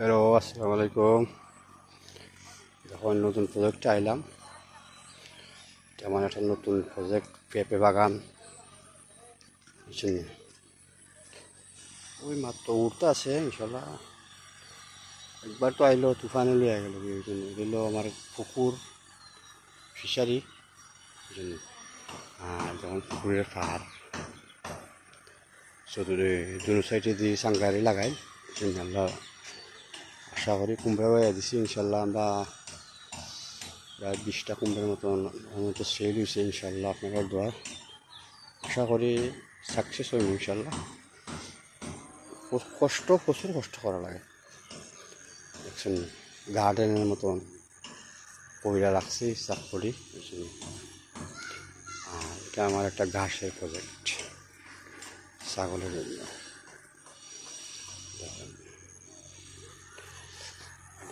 Hello, আসসালামু আলাইকুম। যখন নতুন প্রজেক্টে আইলাম তেমন একটা নতুন প্রজেক্ট পেঁপে বাগান? ওই মাত্র উঠতে আছে, ইনশাল্লাহ। একবার তো আইলো, তুফানে লিয়ে গেল জন্য। এগুলো আমার পুকুর, ফিশারি, বুঝছেন? নি? আর যখন পুকুরের পাহাড়। চতুর্থ দুনো সাইডে দিয়ে সাংগারি লাগাই ইনশাল্লাহ আশা করি কুমড়া হয়ে দিছি ইনশাল্লাহ আমরা প্রায় বিশটা কুমড়ার মতন মতো সেল হয়েছে, ইনশাল্লাহ আপনাদের দোয়ার। আশা করি সাকসেস হইব, ইনশাল্লাহ। কষ্ট, প্রচুর কষ্ট করা লাগে। দেখছেন গার্ডেনের মতন পয়লা রাখছি চাপ করি? আর এটা আমার একটা ঘাসের প্রজেক্ট ছাগলের জন্য দেখেন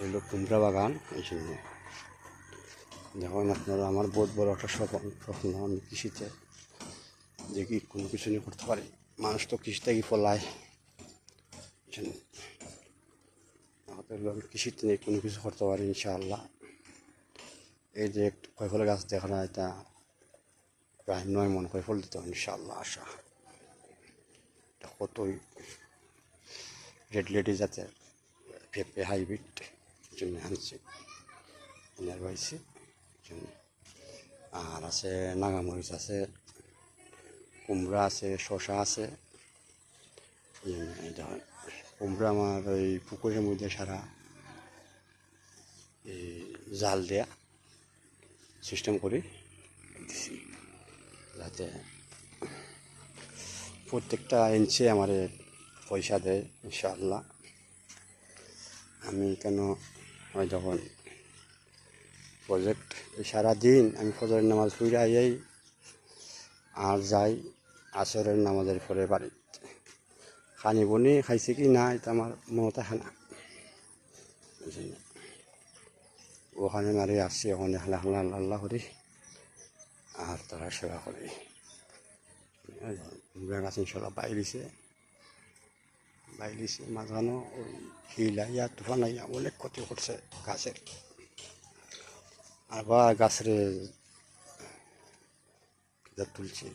হলো কুমড়া বাগান, এই জন্য যখন আপনারা, আমার বহুত বড় একটা স্বপ্ন স্বপ্ন আমি কৃষিতে, যে কি কোনো কিছু নিয়ে করতে পারি। মানুষ তো কৃষিতে কি ফলায় কৃষিতে নিয়ে কোনো কিছু করতে পারি, ইনশাআল্লাহ। এই যে একটু কয়ফল গাছ দেখা না এটা প্রায় নয় মন কয়ফল দিতে ইনশাআল্লাহ, আশা। এটা কতই রেড লেডি জাতের পেঁপে হাইব্রিড। জন্য আনছি। এনার জন্য আর আছে নাগামরিচ আছে, কুমড়া আছে শশা আছে। এটা কুমড়া আমার ওই পুকুরের মধ্যে সারা এই জাল দেয়া সিস্টেম করি যাতে প্রত্যেকটা ইঞ্চি আমার পয়সা দেয়, ইনশাআল্লাহ। আমি কেন হয় যখন প্রজেক্ট সারাদিন আমি ফজরের নামাজ পড়ে আইয়াই আর যাই আসরের নামাজের পরে বাড়ি খানি বনি খাইছে কি না, এটা আমার মনতে বুঝলেন? ওখানে মারি আসছি, ওখানে হালা হালা আল্লাহ করি আর তারা সেবা করি। কুমড়া গাছ ইনশাল্লাহ বাইরিছে। বাইরিছে মাঝখানো ওই হিলাইয়া তুফানাইয়া অনেক ক্ষতি করছে গাছের। আবার গাছের তুলছে।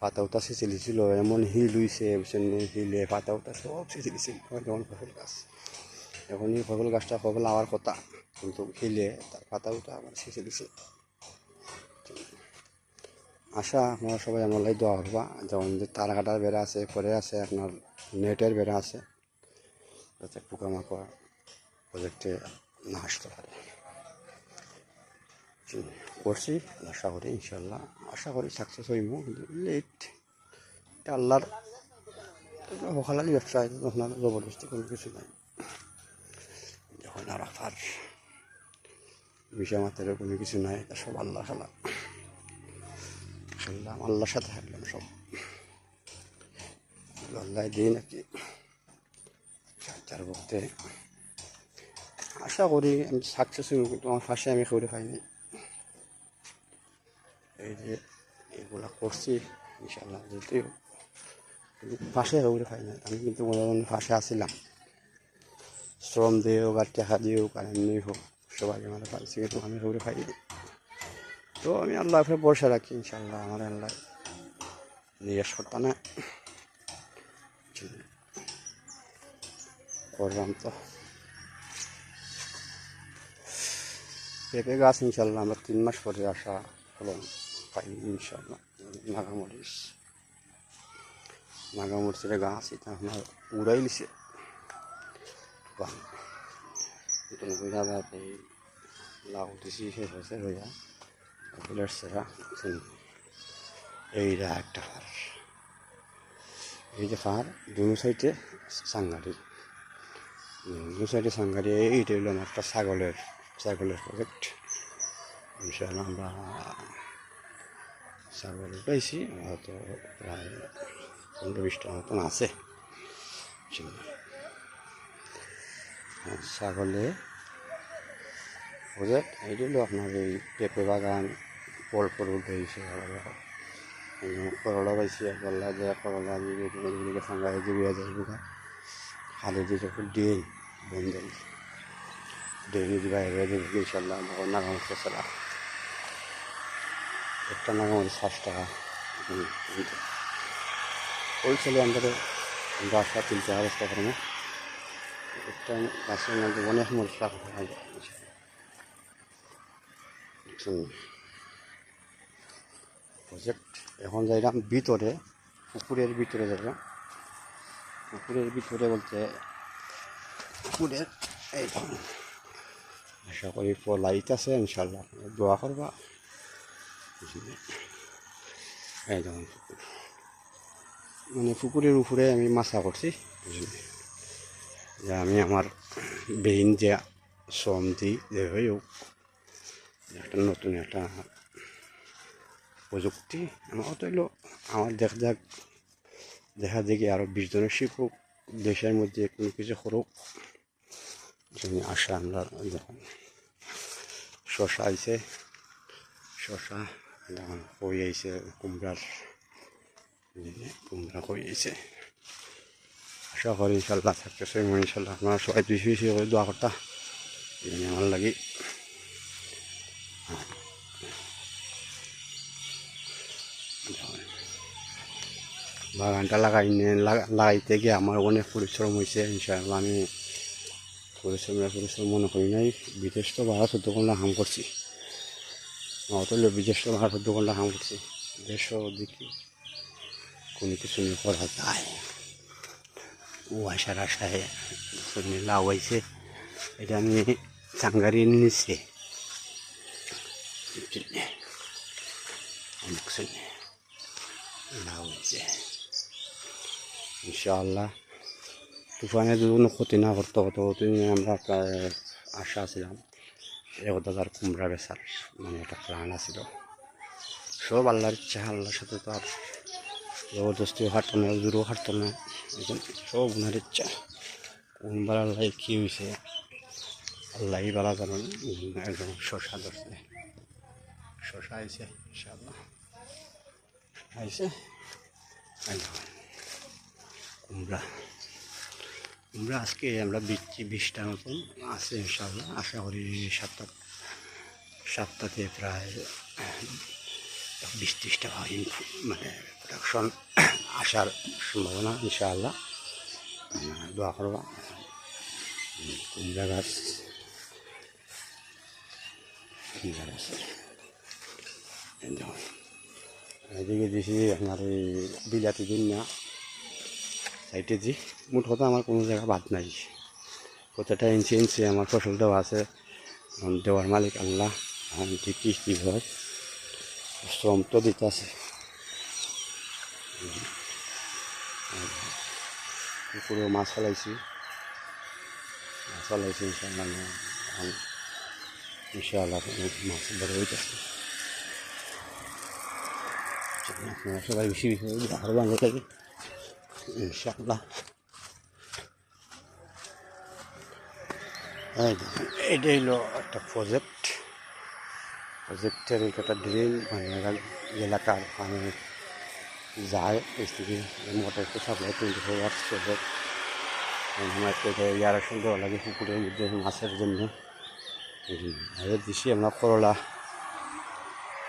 পাতা উতা ছিল এমন হিল হইছে? হিলে পাতা উতা সব ছিঁচিলিছিল যেমন ফসল গাছ। এখন এই ফসল গাছটা ফসল আওয়ার কথা, কিন্তু হিলে তার পাতা উতা আবার ছিঁচিলিছে আশা, আপনারা সবাই আমার লাই দোয়া করবা, যেমন যে তারা কাটার বেড়া আছে, পরে আছে আপনার নেটের বেড়া আছে। যাতে পোকামাকড় প্রজেক্টে না আসতে পারে। করছি, আশা করি ইনশাল্লাহ আশা করি সাকসেস হইব। লেট এটা আল্লাহর হকালালি ব্যবসা আপনার জবরদস্তি কোনো কিছু নাই। যখন আর আফার বিষয় মাত্রের কোনো কিছু নাই, এটা সব আল্লাহ খেলা। খেললাম আল্লাহর সাথে থাকলাম সব। আল্লাহ দিই নাকি চার বলতে আশা করি আমি সাকসেস হইব কিন্তু আমার ফাঁসে আমি করে পাইনি এই যে এগুলা করছি ইনশাল্লাহ যদিও ফাঁসে করে পাই না আমি কিন্তু মনে মনে ফাঁসে আসছিলাম শ্রম দিয়ে হোক আর টাকা দিয়ে হোক আর এমনি হোক সবাই আমার পাইছি কিন্তু আমি করে পাইনি তো আমি আল্লাহ ভরসা রাখি ইনশাল্লাহ আমার আল্লাহ নিরাশ করতাম না করলাম তো। পেঁপে গাছ ইনশাল্লাহ আমরা তিন মাস পরে আসা ফলন পাই ইনশাল্লাহ নাগামরিচ নাগামরিচের গাছ, এটা আপনার উড়াই বাহ, নতুন আবার এই লাউ দিছি, শেষ হয়েছে হইয়া ফুলের সেরা। এইটা একটা এই যে ফার দুনো সাইডে সাংগাড়ি দু সাইডে সাংগাড়ি এইটা হলো আমার একটা ছাগলের ছাগলের প্রজেক্ট ইনশাল্লাহ আমরা ছাগল পাইছি, হয়তো প্রায় পনেরো বিশটা মতন আছে। ছাগলে প্রজেক্ট এইটা হলো আপনার এই পেঁপে বাগান ফল উঠেছে করলা পাইছি করলা যে করলা দিয়ে সাংগাই দিয়ে যায় খালে দিয়ে যখন দিয়ে বন্ধ ডেইলি বাইরে দেবে ইনশাল্লাহ যখন নাগামতো ছাড়া একটা নাগামতি ষাট টাকা হোলসেলে আমাদের গাছটা তিনটে অবস্থা করব একটা গাছের মধ্যে অনেক মশলা পাওয়া যায় প্রজেক্ট এখন যাইলাম ভিতরে, পুকুরের ভিতরে যাইলাম। পুকুরের ভিতরে বলতে, পুকুরের, এই আশা করি লাইট আছে ইনশাল্লাহ দোয়া করবা। এই দেখুন পুকুর মানে পুকুরের উপরে আমি মাছা করছি? যে আমি আমার বেইন যে শ্রম দিই, যে হয়ে হোক একটা নতুন একটা প্রযুক্তি আমার তো হইল। আমার দেখ যাক, দেখা দেখি আরও বিশ জনের শিখুক, দেশের মধ্যে কোনো কিছু করুক। জন্য আশা আমরা যখন শশা আইছে, শশা যখন কই আইছে কুমড়ার কুমড়া কই আইছে। আশা করি ইনশাল্লাহ থাকতেছে ইনশাল্লাহ আপনারা সবাই বেশি বেশি করে দোয়া করতা। আমার লাগি। বাগানটা লাগাই লাগাইতে গিয়ে আমার অনেক পরিশ্রম হয়েছে ইনশাআল্লাহ আমি পরিশ্রম পরিশ্রম মনে করি নাই। বিদেশ তো বারো চোদ্দ ঘণ্টা হাম করছি। অতল বিদেশ তো বারো চোদ্দ ঘণ্টা হাম করছি। দেশ দেখি কোনো কিছু নিয়ে করা যায়। ও আশার আশায় লাউ হয়েছে এটা আমি চাঙ্গারি নিচ্ছে অনেক লাউ ইনশাআল্লাহ। তুফানে যদি কোনো ক্ষতি না করতে হতো তিনি আমরা আশা ছিলাম এক হাজার কুমড়া বেচার মানে একটা প্রাণ আছিল। সব আল্লাহর ইচ্ছা, আল্লাহর সাথে তো আর জবরদস্তি হাঁটতো না জোরও হাঁটতো না একদম সব ওনার ইচ্ছা। কোনবার আল্লাহ কী হয়েছে আল্লাহই বালা জানেন, একদম শশা ধরছে। শশা আইছে, ইনশাআল্লাহ। আইছে? একদম কুমড়া কুমড়া আজকে আমরা বিচ্ছি বিশটা মতন আছে ইনশাল্লাহ আশা করি সাতটা সাতটাতে প্রায় বিশ ত্রিশটা মানে প্রোডাকশন আসার সম্ভাবনা ইনশাআল্লাহ। দোয়া করবা। কুমড়া গাছ কুমড়া গাছ। এদিকে দিছি আপনার এই বিলাতি দিন না সাইডে দি মোট কথা আমার কোনো জায়গা বাদ নাই। প্রত্যেকটা ইঞ্চি ইঞ্চি আমার ফসল দেওয়া আছে দেওয়ার মালিক আল্লাহ এখন ঠিক কী হয়, শ্রম তো দিতে আছে পুকুরেও মাছ ফেলাইছি। মাছ ফেলাইছি, ইনশাআল্লাহ মাছ বড় হইতেছে। আপনারা সবাই বেশি বেশি দেখুন, এটা হলো একটা প্রজেক্ট প্রজেক্টের একটা ড্রিল মানে এলাকার মানে যায় থেকে মোটর তো supply twenty four hours project আমার থেকে ইয়ারা সুন্দর লাগে পুকুরের মধ্যে মাছের জন্য। আর দিছি আমরা করলা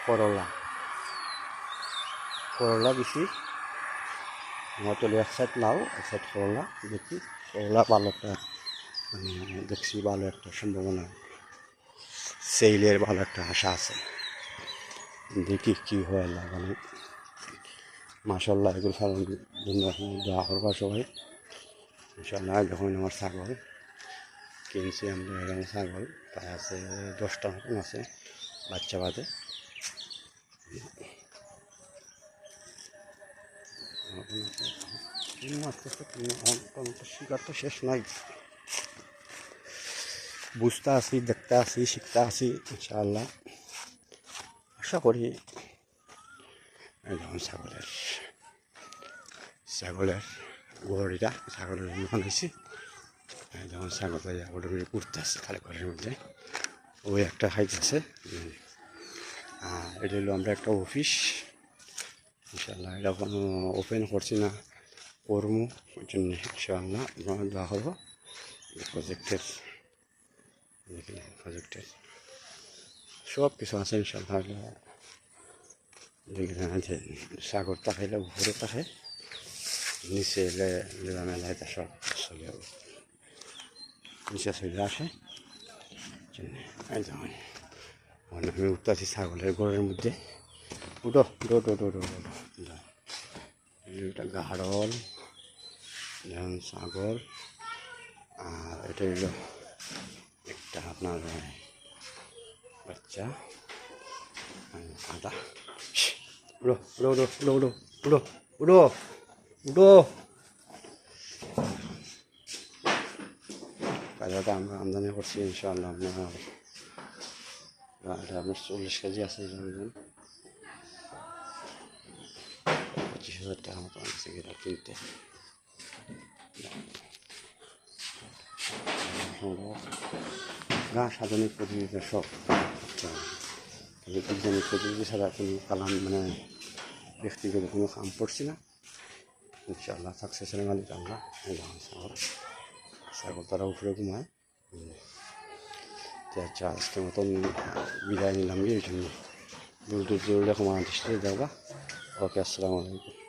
করলা। করলা দিছি আমার তো এক সাইড লাউ এক সাইড করলা দেখি করলা ভালো একটা মানে দেখছি ভালো একটা সম্ভাবনা সেলের ভালো একটা আশা আছে। দেখি কী হয় লাগানো মাসাল্লাহ এগুলো ফলন জন্য দেওয়া করবা সবাই। ইনশাল্লাহ যখন আমার ছাগল, কিনছি আমরা, এখানে ছাগল, প্রায় আছে দশটা মতন আছে, বাচ্চা বাদে। শিকার তো শেষ নাই। বুঝতে আছি, দেখতে আছি, শিখতে আছি, ইনশাআল্লাহ। আশা করি যেমন ছাগলের ছাগলের গড়িটা, ছাগলের এই যেমন ছাগল ওটা ঘুরতে আসছে খালি ঘরের মধ্যে। ওই একটা হাইট আছে আর এটা হলো আমরা একটা অফিস। ইনশাল্লাহ এটা কোনো ওপেন করছি না। করব ওই জন্য ইনশাআল্লাহ আপনারা দোয়া করব প্রজেক্টের দেখেন প্রজেক্টের সব কিছু আছে ইনশাল্লাহ দেখলেন যে সাগর তাকাইলে উপরে পাশে নিচে এলে মেলায় তা সব চলে নিচে চলে আসে যেমন মানে আমি উঠতেছি ছাগলের ঘরের মধ্যে। উঠো উঠো উঠো উঠো উঠো উঠো। এটা গাড়ল যেমন সাগর। আর এটা হলো একটা আপনার বাচ্চা। আদা। উড়ো উড়ো উড়ো উড়ো উড়ো উড়ো উড়ো উড়ো। কাজাটা আমরা আমদানি করছি, ইনশাআল্লাহ আপনার আপনার চল্লিশ কেজি আছে জানবেন পঁচিশ হাজার টাকা মতো আছে কিনতে। ঘাস আধুনিক পদ্ধতিতে সব আচ্ছা বৈজ্ঞানিক পদ্ধতি ছাড়া কোনো কালাম মানে ব্যক্তিগত কোনো কাম করছি না। ইনশাআল্লাহ সাকসেসের মালিক আমরা এই ছাগল তারা উপরে ঘুমায়। আচ্ছা মতন বিদায় নিলাম এই জন্য। দূর দূর দূর রকম আর্টিস্টে যাওয়া ওকে, আসসালামু আলাইকুম।